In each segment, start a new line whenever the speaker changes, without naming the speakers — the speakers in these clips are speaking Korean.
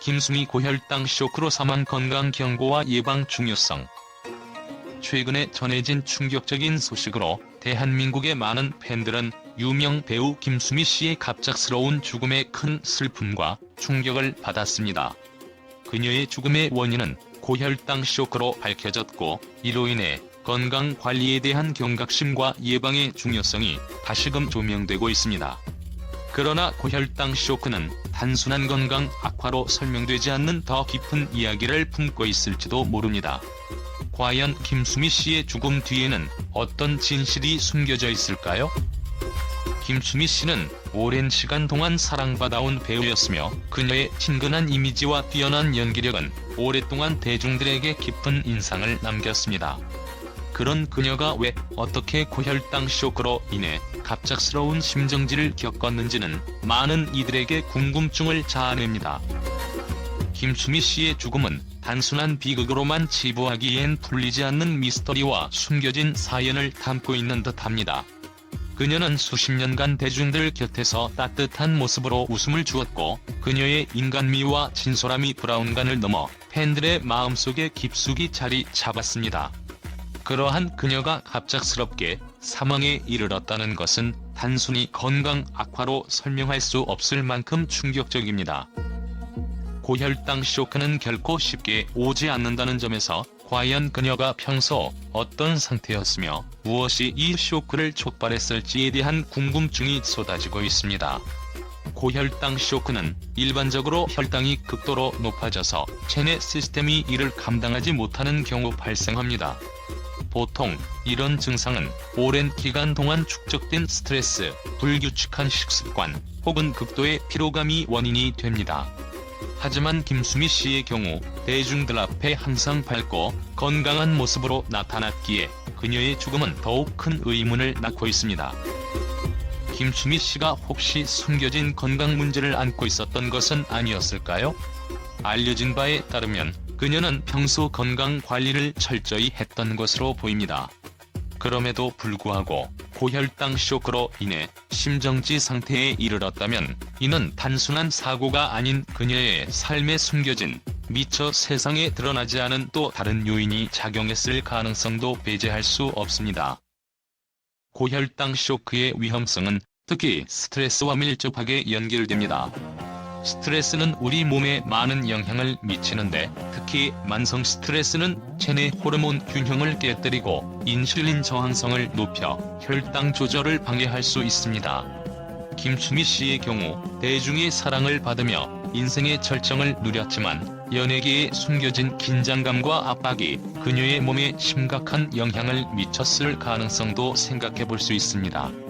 김수미 고혈당 쇼크로 사망 건강 경고와 예방 중요성. 최근에 전해진 충격적인 소식으로 대한민국의 많은 팬들은 유명 배우 김수미 씨의 갑작스러운 죽음에 큰 슬픔과 충격을 받았습니다. 그녀의 죽음의 원인은 고혈당 쇼크로 밝혀졌고 이로 인해 건강 관리에 대한 경각심과 예방의 중요성이 다시금 조명되고 있습니다. 그러나 고혈당 쇼크는 단순한 건강 악화로 설명되지 않는 더 깊은 이야기를 품고 있을지도 모릅니다. 과연 김수미 씨의 죽음 뒤에는 어떤 진실이 숨겨져 있을까요? 김수미 씨는 오랜 시간 동안 사랑받아온 배우였으며 그녀의 친근한 이미지와 뛰어난 연기력은 오랫동안 대중들에게 깊은 인상을 남겼습니다. 그런 그녀가 왜 어떻게 고혈당 쇼크로 인해 갑작스러운 심정지를 겪었는지는 많은 이들에게 궁금증을 자아냅니다. 김수미 씨의 죽음은 단순한 비극으로만 치부하기엔 풀리지 않는 미스터리와 숨겨진 사연을 담고 있는 듯합니다. 그녀는 수십 년간 대중들 곁에서 따뜻한 모습으로 웃음을 주었고 그녀의 인간미와 진솔함이 브라운관을 넘어 팬들의 마음속에 깊숙이 자리 잡았습니다. 그러한 그녀가 갑작스럽게 사망에 이르렀다는 것은 단순히 건강 악화로 설명할 수 없을 만큼 충격적입니다. 고혈당 쇼크는 결코 쉽게 오지 않는다는 점에서 과연 그녀가 평소 어떤 상태였으며 무엇이 이 쇼크를 촉발했을지에 대한 궁금증이 쏟아지고 있습니다. 고혈당 쇼크는 일반적으로 혈당이 극도로 높아져서 체내 시스템이 이를 감당하지 못하는 경우 발생합니다. 보통 이런 증상은 오랜 기간 동안 축적된 스트레스, 불규칙한 식습관, 혹은 극도의 피로감이 원인이 됩니다. 하지만 김수미 씨의 경우 대중들 앞에 항상 밝고 건강한 모습으로 나타났기에 그녀의 죽음은 더욱 큰 의문을 낳고 있습니다. 김수미 씨가 혹시 숨겨진 건강 문제를 안고 있었던 것은 아니었을까요? 알려진 바에 따르면 그녀는 평소 건강 관리를 철저히 했던 것으로 보입니다. 그럼에도 불구하고 고혈당 쇼크로 인해 심정지 상태에 이르렀다면 이는 단순한 사고가 아닌 그녀의 삶에 숨겨진 미처 세상에 드러나지 않은 또 다른 요인이 작용했을 가능성도 배제할 수 없습니다. 고혈당 쇼크의 위험성은 특히 스트레스와 밀접하게 연결됩니다. 스트레스는 우리 몸에 많은 영향을 미치는데 특히 만성 스트레스는 체내 호르몬 균형을 깨뜨리고 인슐린 저항성을 높여 혈당 조절을 방해할 수 있습니다. 김수미 씨의 경우 대중의 사랑을 받으며 인생의 절정을 누렸지만 연예계에 숨겨진 긴장감과 압박이 그녀의 몸에 심각한 영향을 미쳤을 가능성도 생각해 볼 수 있습니다.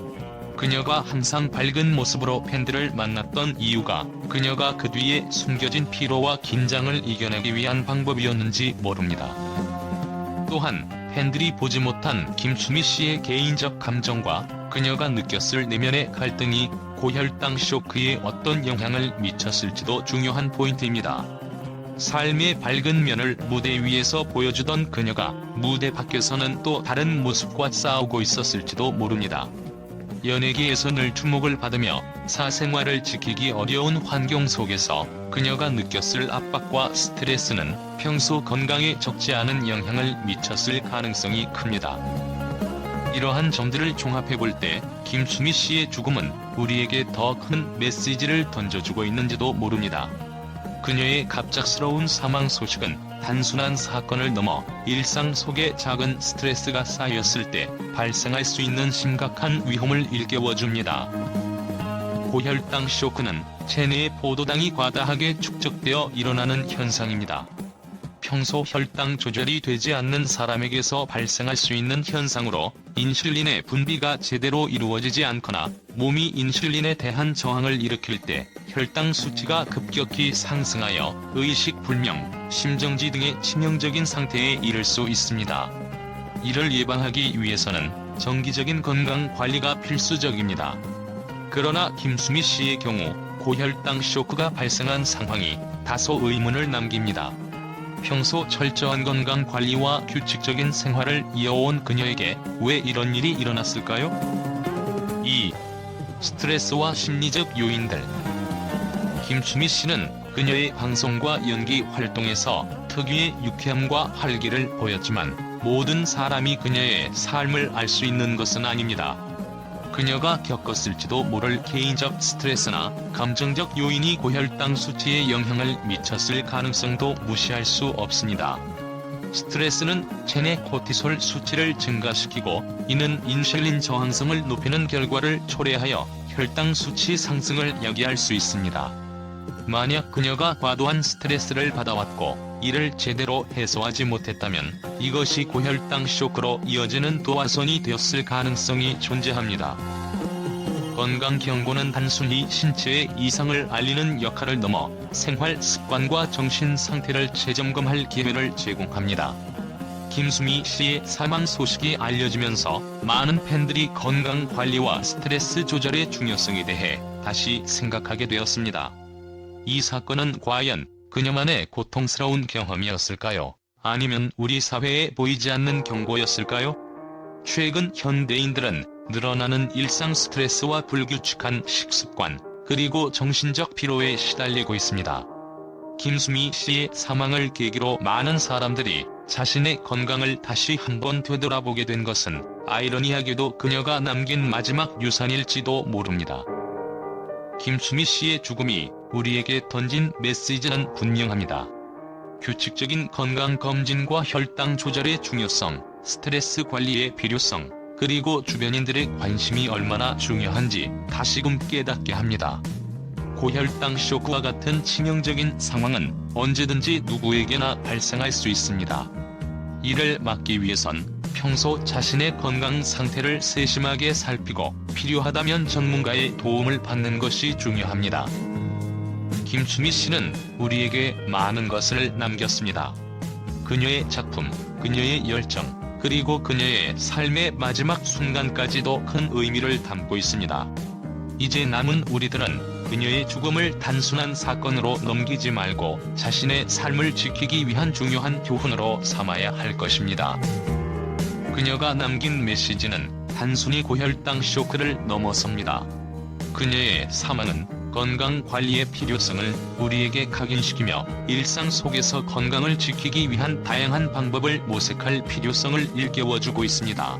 그녀가 항상 밝은 모습으로 팬들을 만났던 이유가 그녀가 그 뒤에 숨겨진 피로와 긴장을 이겨내기 위한 방법이었는지 모릅니다. 또한 팬들이 보지 못한 김수미 씨의 개인적 감정과 그녀가 느꼈을 내면의 갈등이 고혈당 쇼크에 어떤 영향을 미쳤을지도 중요한 포인트입니다. 삶의 밝은 면을 무대 위에서 보여주던 그녀가 무대 밖에서는 또 다른 모습과 싸우고 있었을지도 모릅니다. 연예계에서 늘 주목을 받으며 사생활을 지키기 어려운 환경 속에서 그녀가 느꼈을 압박과 스트레스는 평소 건강에 적지 않은 영향을 미쳤을 가능성이 큽니다. 이러한 점들을 종합해 볼 때 김수미 씨의 죽음은 우리에게 더 큰 메시지를 던져주고 있는지도 모릅니다. 그녀의 갑작스러운 사망 소식은 단순한 사건을 넘어 일상 속에 작은 스트레스가 쌓였을 때 발생할 수 있는 심각한 위험을 일깨워줍니다. 고혈당 쇼크는 체내의 포도당이 과다하게 축적되어 일어나는 현상입니다. 평소 혈당 조절이 되지 않는 사람에게서 발생할 수 있는 현상으로 인슐린의 분비가 제대로 이루어지지 않거나 몸이 인슐린에 대한 저항을 일으킬 때 혈당 수치가 급격히 상승하여 의식 불명, 심정지 등의 치명적인 상태에 이를 수 있습니다. 이를 예방하기 위해서는 정기적인 건강 관리가 필수적입니다. 그러나 김수미 씨의 경우 고혈당 쇼크가 발생한 상황이 다소 의문을 남깁니다. 평소 철저한 건강 관리와 규칙적인 생활을 이어온 그녀에게 왜 이런 일이 일어났을까요? 2. 스트레스와 심리적 요인들 김수미 씨는 그녀의 방송과 연기 활동에서 특유의 유쾌함과 활기를 보였지만 모든 사람이 그녀의 삶을 알 수 있는 것은 아닙니다. 그녀가 겪었을지도 모를 개인적 스트레스나 감정적 요인이 고혈당 수치에 영향을 미쳤을 가능성도 무시할 수 없습니다. 스트레스는 체내 코티솔 수치를 증가시키고 이는 인슐린 저항성을 높이는 결과를 초래하여 혈당 수치 상승을 야기할 수 있습니다. 만약 그녀가 과도한 스트레스를 받아왔고 이를 제대로 해소하지 못했다면 이것이 고혈당 쇼크로 이어지는 도화선이 되었을 가능성이 존재합니다. 건강 경고는 단순히 신체의 이상을 알리는 역할을 넘어 생활 습관과 정신 상태를 재점검할 기회를 제공합니다. 김수미 씨의 사망 소식이 알려지면서 많은 팬들이 건강 관리와 스트레스 조절의 중요성에 대해 다시 생각하게 되었습니다. 이 사건은 과연 그녀만의 고통스러운 경험이었을까요? 아니면 우리 사회에 보이지 않는 경고였을까요? 최근 현대인들은 늘어나는 일상 스트레스와 불규칙한 식습관, 그리고 정신적 피로에 시달리고 있습니다. 김수미 씨의 사망을 계기로 많은 사람들이 자신의 건강을 다시 한번 되돌아보게 된 것은 아이러니하게도 그녀가 남긴 마지막 유산일지도 모릅니다. 김수미 씨의 죽음이 우리에게 던진 메시지는 분명합니다. 규칙적인 건강검진과 혈당 조절의 중요성, 스트레스 관리의 필요성, 그리고 주변인들의 관심이 얼마나 중요한지 다시금 깨닫게 합니다. 고혈당 쇼크와 같은 치명적인 상황은 언제든지 누구에게나 발생할 수 있습니다. 이를 막기 위해선 평소 자신의 건강 상태를 세심하게 살피고 필요하다면 전문가의 도움을 받는 것이 중요합니다. 김수미 씨는 우리에게 많은 것을 남겼습니다. 그녀의 작품, 그녀의 열정, 그리고 그녀의 삶의 마지막 순간까지도 큰 의미를 담고 있습니다. 이제 남은 우리들은 그녀의 죽음을 단순한 사건으로 넘기지 말고 자신의 삶을 지키기 위한 중요한 교훈으로 삼아야 할 것입니다. 그녀가 남긴 메시지는 단순히 고혈당 쇼크를 넘어섭니다. 그녀의 사망은 건강 관리의 필요성을 우리에게 각인시키며 일상 속에서 건강을 지키기 위한 다양한 방법을 모색할 필요성을 일깨워주고 있습니다.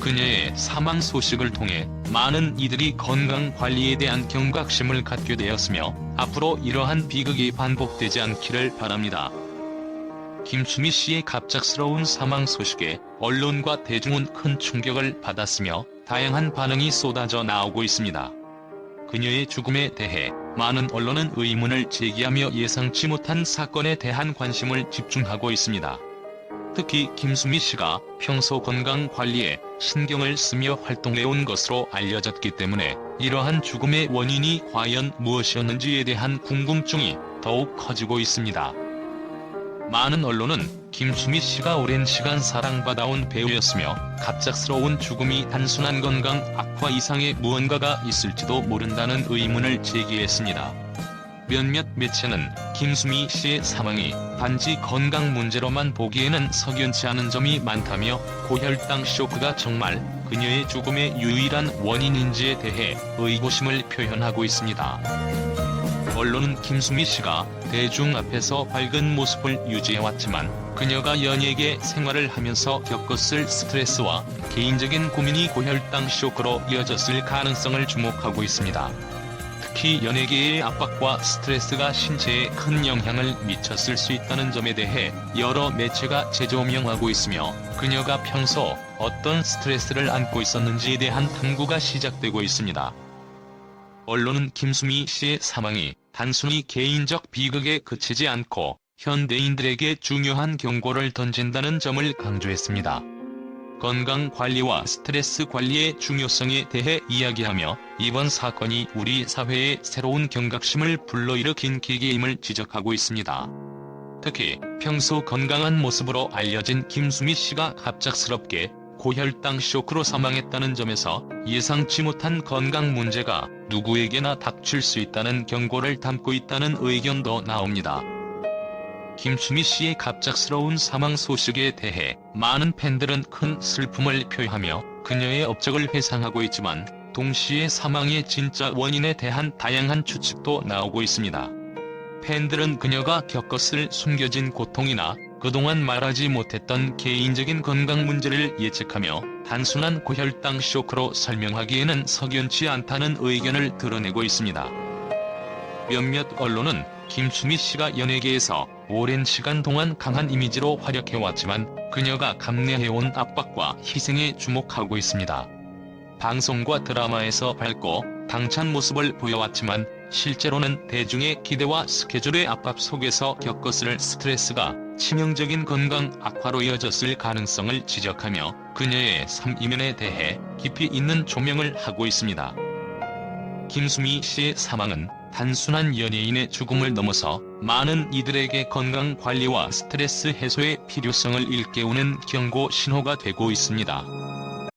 그녀의 사망 소식을 통해 많은 이들이 건강 관리에 대한 경각심을 갖게 되었으며 앞으로 이러한 비극이 반복되지 않기를 바랍니다. 김수미 씨의 갑작스러운 사망 소식에 언론과 대중은 큰 충격을 받았으며 다양한 반응이 쏟아져 나오고 있습니다. 그녀의 죽음에 대해 많은 언론은 의문을 제기하며 예상치 못한 사건에 대한 관심을 집중하고 있습니다. 특히 김수미 씨가 평소 건강 관리에 신경을 쓰며 활동해온 것으로 알려졌기 때문에 이러한 죽음의 원인이 과연 무엇이었는지에 대한 궁금증이 더욱 커지고 있습니다. 많은 언론은 김수미 씨가 오랜 시간 사랑받아온 배우였으며 갑작스러운 죽음이 단순한 건강 악화 이상의 무언가가 있을지도 모른다는 의문을 제기했습니다. 몇몇 매체는 김수미 씨의 사망이 단지 건강 문제로만 보기에는 석연치 않은 점이 많다며 고혈당 쇼크가 정말 그녀의 죽음의 유일한 원인인지에 대해 의구심을 표현하고 있습니다. 언론은 김수미 씨가 대중 앞에서 밝은 모습을 유지해왔지만 그녀가 연예계 생활을 하면서 겪었을 스트레스와 개인적인 고민이 고혈당 쇼크로 이어졌을 가능성을 주목하고 있습니다. 특히 연예계의 압박과 스트레스가 신체에 큰 영향을 미쳤을 수 있다는 점에 대해 여러 매체가 재조명하고 있으며 그녀가 평소 어떤 스트레스를 안고 있었는지에 대한 탐구가 시작되고 있습니다. 언론은 김수미 씨의 사망이 단순히 개인적 비극에 그치지 않고 현대인들에게 중요한 경고를 던진다는 점을 강조했습니다. 건강 관리와 스트레스 관리의 중요성에 대해 이야기하며 이번 사건이 우리 사회에 새로운 경각심을 불러일으킨 계기임을 지적하고 있습니다. 특히 평소 건강한 모습으로 알려진 김수미 씨가 갑작스럽게 고혈당 쇼크로 사망했다는 점에서 예상치 못한 건강 문제가 누구에게나 닥칠 수 있다는 경고를 담고 있다는 의견도 나옵니다. 김수미 씨의 갑작스러운 사망 소식에 대해 많은 팬들은 큰 슬픔을 표하며 그녀의 업적을 회상하고 있지만 동시에 사망의 진짜 원인에 대한 다양한 추측도 나오고 있습니다. 팬들은 그녀가 겪었을 숨겨진 고통이나 그동안 말하지 못했던 개인적인 건강 문제를 예측하며 단순한 고혈당 쇼크로 설명하기에는 석연치 않다는 의견을 드러내고 있습니다. 몇몇 언론은 김수미 씨가 연예계에서 오랜 시간 동안 강한 이미지로 활약해왔지만 그녀가 감내해온 압박과 희생에 주목하고 있습니다. 방송과 드라마에서 밝고 당찬 모습을 보여왔지만 실제로는 대중의 기대와 스케줄의 압박 속에서 겪었을 스트레스가 치명적인 건강 악화로 이어졌을 가능성을 지적하며 그녀의 삶 이면에 대해 깊이 있는 조명을 하고 있습니다. 김수미 씨의 사망은 단순한 연예인의 죽음을 넘어서 많은 이들에게 건강 관리와 스트레스 해소의 필요성을 일깨우는 경고 신호가 되고 있습니다.